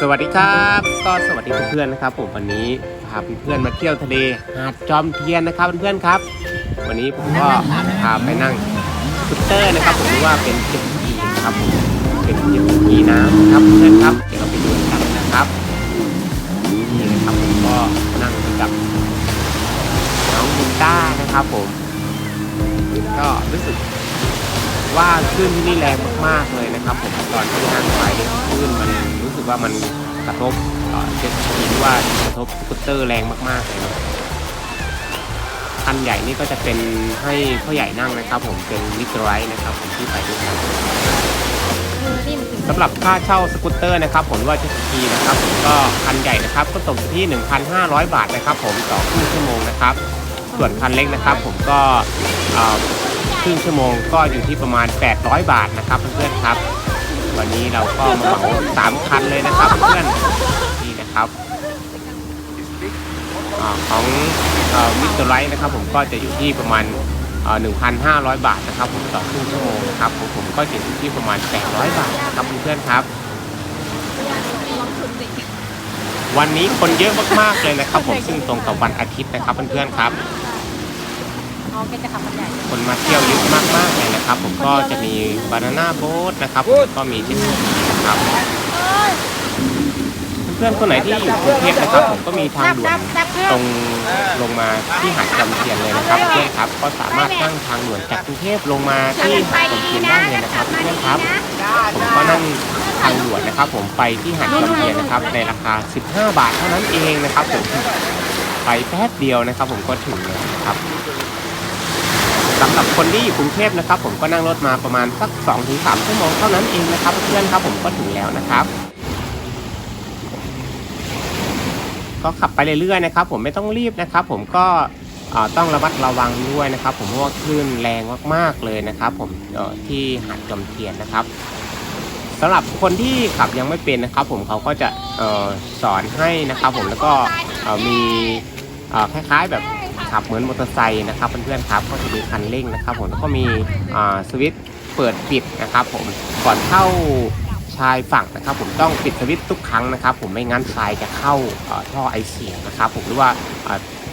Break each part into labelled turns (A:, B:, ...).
A: สวัสดีครับ ก็สวัสดีเพื่อนๆนะครับ ผมวันนี้พาเพื่อนๆมาเที่ยวทะเลหาดจอมเทียนนะครับเพื่อนๆครับ วันนี้ผมก็พาไปนั่งสกูตเตอร์นะครับผมว่าเป็นเจ็ตสกีนะครับผมเป็นเจ็ตสกีน้ำครับเพื่อนครับเดี๋ยวเราไปดูกันนะครับนี่นะครับผมก็นั่งไปกับน้องวินต้านะครับ ผมก็รู้สึกว่าคลื่นที่นี่แรงมากๆเลยนะครับ ผมตอนที่นั่งไปคลื่นมัน ว่ามันกระทบเจ็ตสกีหรือว่ากระทบสกูตเตอร์แรงมากๆเลยคันใหญ่นี่ก็จะเป็นให้พ่อใหญ่นั่งนะครับ ผมเป็นวิกไรนะครับผมที่ไปด้วยกันสำหรับค่าเช่าสกูตเตอร์นะครับ ผมว่าเจ็ตสกีนะครับผมก็คันใหญ่นะครับ ก็ตกที่ 1,500 บาทนะครับ ผมต่อครึ่งชั่วโมงนะครับ ส่วนคันเล็กนะครับ ผมก็ครึ่งชั่วโมงก็อยู่ที่ประมาณ 800 บาทนะครับเพื่อนๆครับ วันนี้เราก็มาเหมาสามคันเลยนะครับเพื่อนนี่นะครับอของมิสเตอร์ไรท์นะครับผมก็จะอยู่ที่ประมาณเอ่อ1,500 บาทนะครับผมต่อครึ่งชั่วโมงนะครับของผมก็จะอยู่ที่ประมาณ 800 บาทนะครับเพื่อนๆครับ วันนี้คนเยอะมากๆเลยนะครับ ผมซึ่งตรงกับวันอาทิตย์นะครับเพื่อนๆครับ
B: อ๋อแกจะขับมันใหญ่
A: คนมาเที่ยวเยอะมากๆเลยนะครับ ผมก็จะมีบานาน่าโบ๊ทนะครับแล้วก็มีเจ็ตสกีนะครับเพื่อนๆคนไหนที่อยู่กรุงเทพนะครับ ผมก็มีทางด่วนตรงลงมาที่หาดจอมเทียนเลยนะครับเพื่อนครับก็สามารถนั่งทางด่วนจากกรุงเทพลงมาที่หาดจอมเทียนได้เลยนะครับเพื่อนครับ ผมก็นั่งทางด่วนนะครับ ผมไปที่หาดจอมเทียนนะครับ ในราคา 15 บาทเท่านั้นเองนะครับผมไปแป๊บเดียวนะครับ ผมก็ถึงแล้วนะครับ สำหรับคนที่อยู่กรุงเทพนะครับ ผมก็นั่งรถมาประมาณสัก2-3ถึงชั่วโมงเท่านั้นเองนะครับเพื่อนครับผมก็ถึงแล้วนะครับก็ขับไปเรื่อยๆนะครับผมไม่ต้องรีบนะครับ ผมก็ต้องระมัดระวังด้วยนะครับ ผมเพราะว่าคลื่นแรงมากๆเลยนะครับ ผมที่หาดจอมเทียนนะครับสำหรับคนที่ขับยังไม่เป็นนะครับ ผมเขาก็จะสอนให้นะครับ ผมแล้วก็มีคล้ายๆแบบ ขับเหมือนมอเตอร์ไซค์นะครับเพื่อนๆครับก็จะมีคันเร่งนะครับผมแล้วก็มีสวิตช์เปิดปิดนะครับผมก่อนเข้าชายฝั่งนะครับ ผมต้องปิดสวิตช์ทุกครั้งนะครับ ผมไม่งั้นทรายจะเข้าท่อไอเสียนะครับผมหรือว่า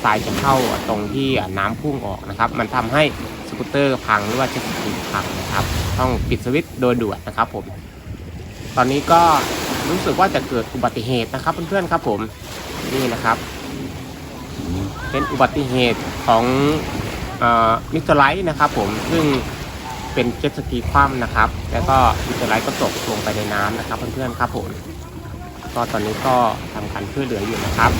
A: ทรายจะเข้าตรงที่น้ำพุ่งออกนะครับ มันทำให้สกูตเตอร์พังหรือว่าเจ็ตสกีพังนะครับ ต้องปิดสวิตช์โดยด่วนนะครับ ผม ตอนนี้ก็รู้สึกว่าจะเกิดอุบัติเหตุนะครับเพื่อนๆครับผมนี่นะครับ เป็นอุบัติเหตุของมิสเตอร์ไลท์นะครับผมซึ่งเป็นเจ็ตสกีคว่ำนะครับ แล้วก็มิสเตอร์ไลท์ก็ตกลงไปในน้ำนะครับเพื่อนๆครับผมก็ตอนนี้ก็ทำการช่วยเหลืออยู่นะครับ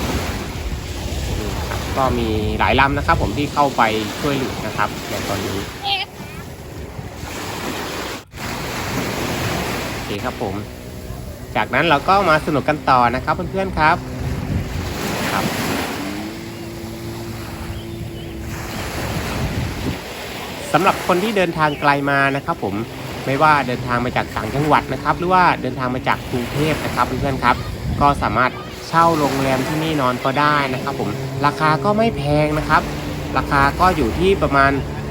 A: นี่ครับก็มีหลายลำนะครับ ผมที่เข้าไปช่วยเหลือนะครับในตอนนี้โอเคครับผม จากนั้นเราก็มาสนุกกันต่อนะครับเพื่อนๆครับ สำหรับคนที่เดินทางไกลมานะครับผมไม่ว่าเดินทางมาจากต่างจังหวัดนะครับ หรือว่าเดินทางมาจากกรุงเทพนะครับเพื่อนๆครับก็สามารถเช่าโรงแรมที่นี่นอนก็ได้นะครับ ผมราคาก็ไม่แพงนะครับ ราคาก็อยู่ที่ประมาณ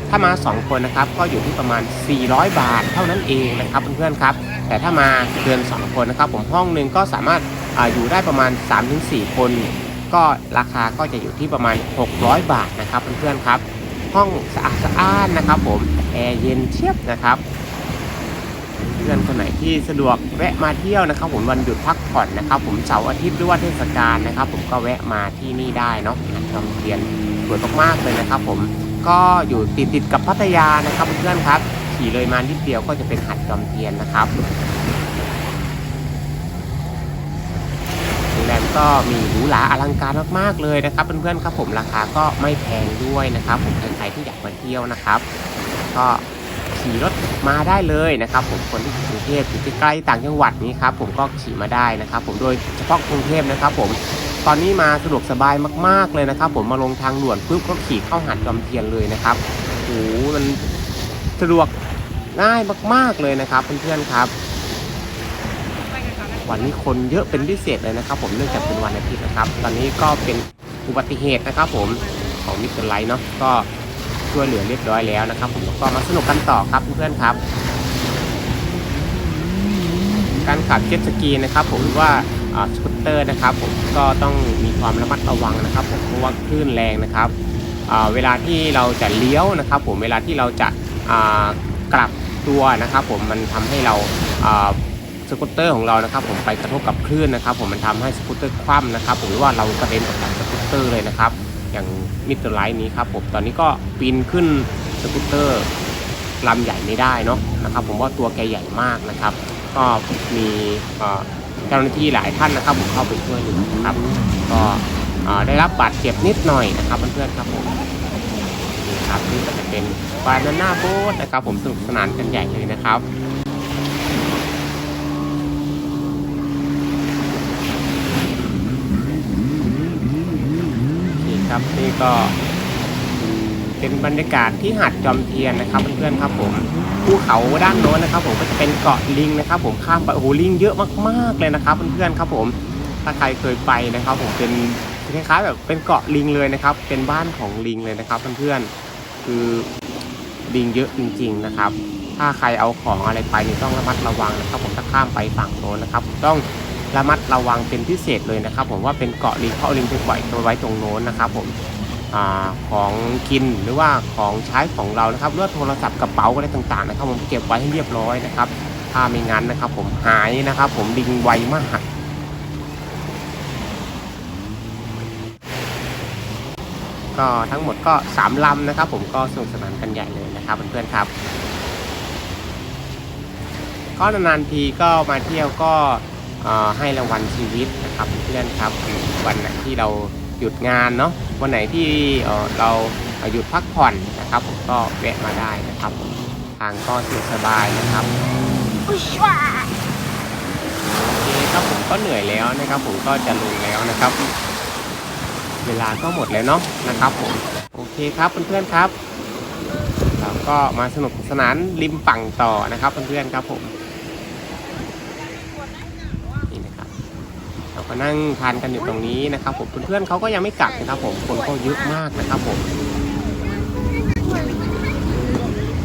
A: ถ้ามา 2 คนนะครับ ก็อยู่ที่ประมาณ 400 บาทเท่านั้นเองนะครับเพื่อนๆครับ แต่ถ้ามาเดือน2 คนนะครับ ผมห้องหนึ่งก็สามารถออยู่ได้ประมาณ 3-4 คน ก็ราคาก็จะอยู่ที่ประมาณ 600 บาทนะครับเพื่อนๆครับ ห้องสะอาดสะอ้านนะครับ ผมแอร์เย็นเชียบนะครับเพื่อนคนไหนที่สะดวกแวะมาเที่ยวนะครับ ผมวันหยุดพักผ่อนนะครับ ผมเสาร์อาทิตย์หรือว่าเทศกาลนะครับ ผมก็แวะมาที่นี่ได้เนาะจอมเทียนสวยมากๆเลยนะครับ ผมก็อยู่ติดติดกับพัทยานะครับเพื่อนครับขี่เลยมานิดเดียวก็จะเป็นหาดจอมเทียนนะครับโรงแรม ก็มีหรูหราอลังการมากๆเลยนะครับเพื่อนๆครับผมราคาก็ไม่แพงด้วยนะครับผมใครๆที่อยากมาเที่ยวนะครับ ก็ขี่รถมาได้เลยนะครับ ผมคนที่กรุงเทพอยู่ใกล้ๆต่างจังหวัดนี้ครับผมก็ขี่มาได้นะครับ ผมโดยเฉพาะกรุงเทพนะครับ ผมตอนนี้มาสะดวกสบายมาก ๆเลยนะครับ ผมมาลงทางด่วนปุ๊บก็ขี่เข้าหาดจอมเทียนเลยนะครับโอ้โหมันสะดวกง่ายมาก ๆเลยนะครับเพื่อนๆครับ วันนี้คนเยอะเป็นพิเศษเลยนะครับ ผมเนื่องจากเป็นวันอาทิตย์นะครับ ตอนนี้ก็เป็นอุบัติเหตุนะครับ ผมของมิสเตอร์ไลท์เนาะก็ช่วยเหลือเรียบร้อยแล้วนะครับ ผมก็มาสนุกกันต่อครับเพื่อนๆครับ การขับเจ็ตสกีนะครับ ผมว่าอ่าสกูตเตอร์นะครับ ผมก็ต้องมีความระมัดระวังนะครับ ผมเพราะว่าคลื่นแรงนะครับเวลาที่เราจะเลี้ยวนะครับ ผมเวลาที่เราจะกลับตัวนะครับ ผมมันทำให้เรา สกูตเตอร์ของเรานะครับ ผมไปกระทบกับคลื่นนะครับ ผมมันทำให้สกูตเตอร์คว่ำนะครับผมหรือว่าเรากระเด็นออกจากสกูตเตอร์เลยนะครับ อย่างมิเตอร์ไลท์นี้ครับผมตอนนี้ก็ปีนขึ้นสกูตเตอร์ลำใหญ่ไม่ได้เนาะนะครับ ผมว่าตัวแกใหญ่มากนะครับ ก็มีเจ้าหน้าที่หลายท่านนะครับ ผมเข้าไปช่วยเหลือนะครับ ก็ได้รับบาดเจ็บนิดหน่อยนะครับเพื่อนๆครับผมนี่ครับนี่ก็จะเป็นบานาน่าโบ๊ทนะครับ ผมสนุกสนานกันใหญ่เลยนะครับ นี่ครับ นี่ก็เป็นบรรยากาศที่หาดจอมเทียนนะครับเพื่อนๆครับผมภูเขาด้านโน้นนะครับ ผมก็จะเป็นเกาะลิงนะครับ ผมข้ามไปโอ้โหลิงเยอะมากๆเลยนะครับเพื่อนๆครับผมถ้าใครเคยไปนะครับ ผมเป็นคล้ายๆแบบเป็นเกาะลิงเลยนะครับ เป็นบ้านของลิงเลยนะครับเพื่อนๆคือลิงเยอะจริง ๆนะครับ ถ้าใครเอาของอะไรไปนี่ต้องระมัดระวังนะครับ ผมถ้าข้ามไปฝั่งโน้นนะครับ ต้อง ระมัดระวังเป็นพิเศษเลยนะครับ ผมว่าเป็นเกาะลิงเพราะลิงถูกปล่อยตัวไว้ตรงโน้นนะครับ ผมอของกินหรือว่าของใช้ของเรานะครับเลือโทรศัพท์กระเป๋าอะไรต่างๆ นะครับ ผมเก็บไว้ให้เรียบร้อยนะครับ ถ้าไม่งั้นนะครับ ผมหายนะครับ ผมลิงไวมากก็ทั้งหมดก็สามลำนะครับ ผมก็สนุกสนานกันใหญ่เลยนะครับเพื่อนๆครับก็นานๆทีก็มาเที่ยวก็ ให้รางวัลชีวิตนะครับเพื่อนครับวันไหนที่เราหยุดงานเนาะวันไหนที่เเราหยุดพักผ่อนนะครับผมก็แวะมาได้นะครับ ทางก็สะดวกสบายนะครับ
B: อุ้ยว้า
A: โอเคครับผมก็เหนื่อยแล้วนะครับ ผมก็จะลงแล้วนะครับ เวลาก็หมดแล้วเนาะนะครับผมโอเคครับเพื่อนๆครับเราก็มาสนุกสนานริมฝั่งต่อนะครับเพื่อนๆครับผมนี่นะครับ เราก็นั่งทานกันอยู่ตรงนี้นะครับผมเพื่อนๆเขาก็ยังไม่กลับนะครับผมคนก็เยอะมากนะครับผม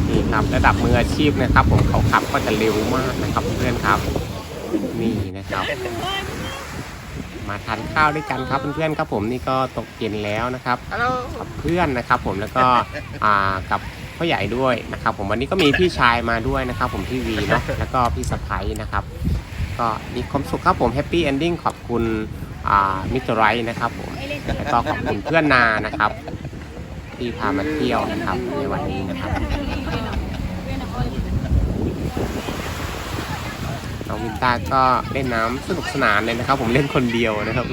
A: นี่ครับระดับมืออาชีพนะครับ ผมเขาขับก็จะเร็วมากนะครับเพื่อนๆครับนี่นะครับ มาทานข้าวด้วยกันครับเพื่อนๆครับผมนี่ก็ตกเย็นแล้วนะครับกับเพื่อนนะครับ ผมแล้วก็อ่ากับพ่อใหญ่ด้วยนะครับ ผมวันนี้ก็มีพี่ชายมาด้วยนะครับ ผมพี่วีเนาะแล้วก็พี่สะพ้ยนะครับ ก็มีความสุขครับผมแฮปปี้เอนดิ้งขอบคุณมิสเตอร์ไรท์นะครับผมแล้วก็ขอบคุณเพื่อนนานะครับ ที่พามาเที่ยวนะครับในวันนี้นะครับน้องวินต้าก็เล่นน้ำสนุกสนานเลยนะครับ ผมเล่นคนเดียวนะครับ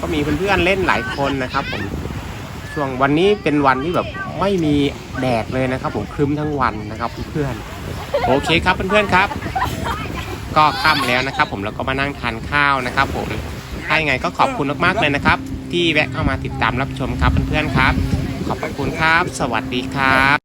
A: ก็มีเพื่อนๆเล่นหลายคนนะครับ ผมช่วงวันนี้เป็นวันที่แบบไม่มีแดดเลยนะครับ ผมครึ้มทั้งวันนะครับ เพื่อน โอเคครับเพื่อนๆครับ ก็ค่ำแล้วนะครับ ผมแล้วก็มานั่งทานข้าวนะครับ ผมถ้ายังไงก็ขอบคุณมากๆเลยนะครับ ที่แวะเข้ามาติดตามรับชมครับเพื่อนๆครับ ขอบพระคุณครับ สวัสดีครับ